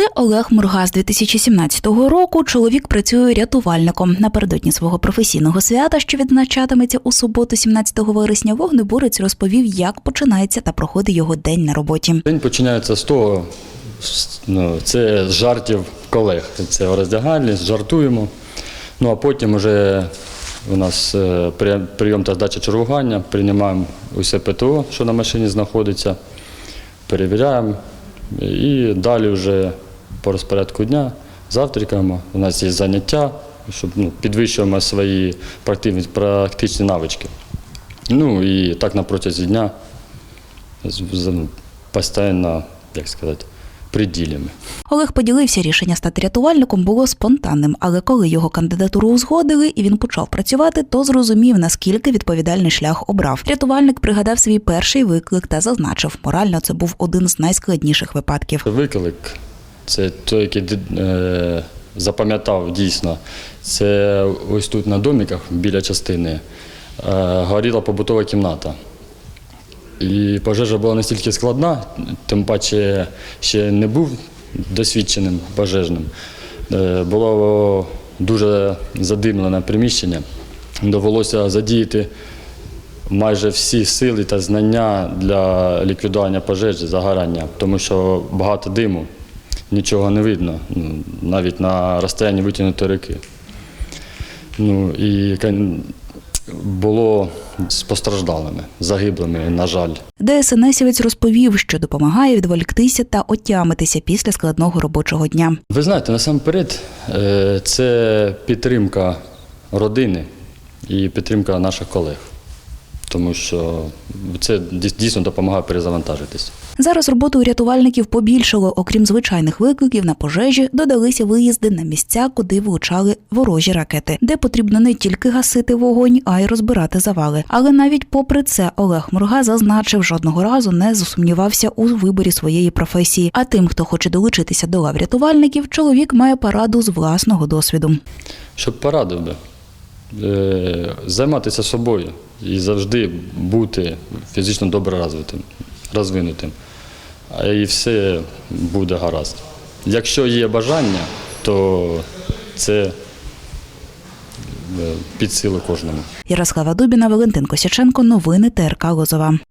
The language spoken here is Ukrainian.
Це Олег Мурга з 2017 року. Чоловік працює рятувальником. Напередодні свого професійного свята, що відзначатиметься у суботу, 17 вересня, вогнеборець розповів, як починається та проходить його день на роботі. День починається з того, ну, це з жартів колег. Це в роздягальні, жартуємо. Ну а потім вже у нас е, прийом та здача чергування, приймаємо усе ПТО, що на машині знаходиться, перевіряємо. І далі вже по розпорядку дня завтракаємо. У нас є заняття, щоб ну, підвищуємо свої практичні, практичні навички. Ну і так на протязі дня ну, постійно, як сказати, приділями. Олег поділився, рішення стати рятувальником було спонтанним, але коли його кандидатуру узгодили і він почав працювати, то зрозумів, наскільки відповідальний шлях обрав. Рятувальник пригадав свій перший виклик та зазначив, морально це був один з найскладніших випадків. Виклик це той, який е, запам'ятав дійсно. Це ось тут на доміках біля частини е, горіла побутова кімната. І пожежа була настільки складна, тим паче ще не був досвідченим пожежним. Е, Було дуже задимлене приміщення. Довелося задіяти майже всі сили та знання для ліквідування пожежі, загорання, тому що багато диму, нічого не видно, ну, навіть на розстоянні витягнутої руки. Ну і було з постраждалими, загиблими, на жаль. ДСНСівець розповів, що допомагає відволіктися та отямитися після складного робочого дня. Ви знаєте, насамперед, е, це підтримка родини і підтримка наших колег, тому що це дійсно допомагає перезавантажитись. Зараз роботи у рятувальників побільшало. Окрім звичайних викликів на пожежі, додалися виїзди на місця, куди влучали ворожі ракети, де потрібно не тільки гасити вогонь, а й розбирати завали. Але навіть попри це Олег Мурга зазначив, жодного разу не засумнівався у виборі своєї професії. А тим, хто хоче долучитися до лав рятувальників, чоловік має пораду з власного досвіду. Щоб порадив би займатися собою і завжди бути фізично добре розвитим, розвинутим. І все буде гаразд. Якщо є бажання, то це е, під силу кожному. Ярослава Дубіна, Валентин Косяченко. Новини ТРК Лозова.